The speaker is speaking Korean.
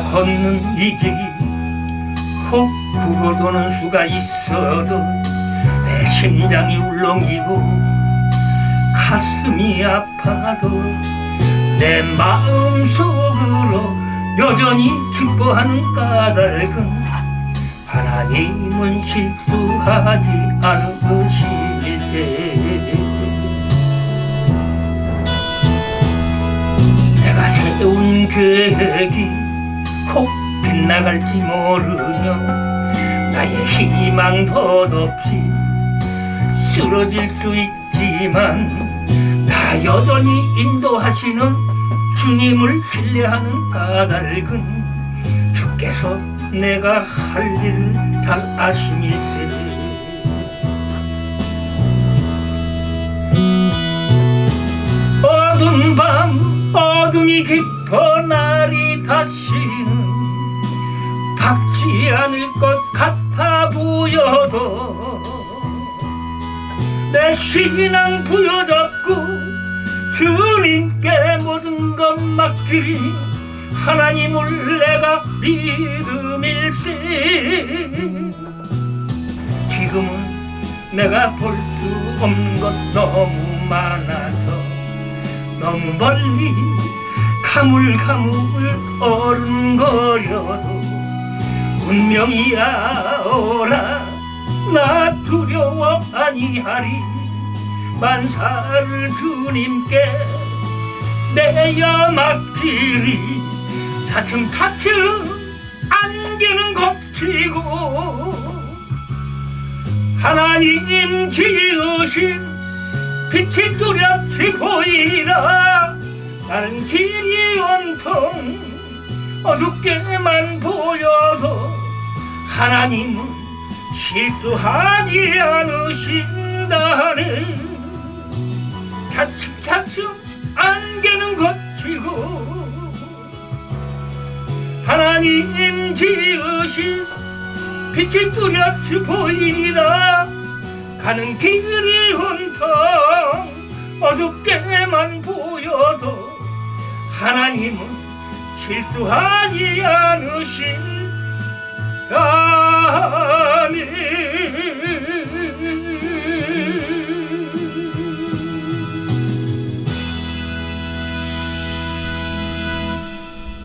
걷는 이길혹 굽어도는 수가 있어도 내 심장이 울렁이고 가슴이 아파도 내 마음속으로 여전히 기뻐하는 까닭은 하나님은 실수하지 않으시기에 내가 세운 계획이 혹 빗나갈지 모르며 나의 희망 덧없이 쓰러질 수 있지만 나 여전히 인도하시는 주님을 신뢰하는 까닭은 주께서 내가 할 일을 잘 아심일세. 어두운 밤 어둠이 깊어 날이 다시는 박지 않을 것 같아 보여도 내 신앙 부여잡고 주님께 모든 것 맡기리 하나님을 내가 믿음일세. 지금은 내가 볼 수 없는 것 너무 많아서 너무 멀리 가물가물 어른거려도 운명이야 오라. 나 두려워 아니하리. 만사를 주님께 내야 맡기리. 차츰차츰 안개는 걷히고 하나님 지으신 빛이 뚜렷이 보이라. 나는 길이 온통 어둡게만 보여도 하나님은 실수하지 않으신다네 차츰차츰 안개는 걷히고 하나님 지으신 빛이 뚜렷이 보이라. 가는 길이 온통 어둡게만 보여도 하나님은 실수하지 않으신 아멘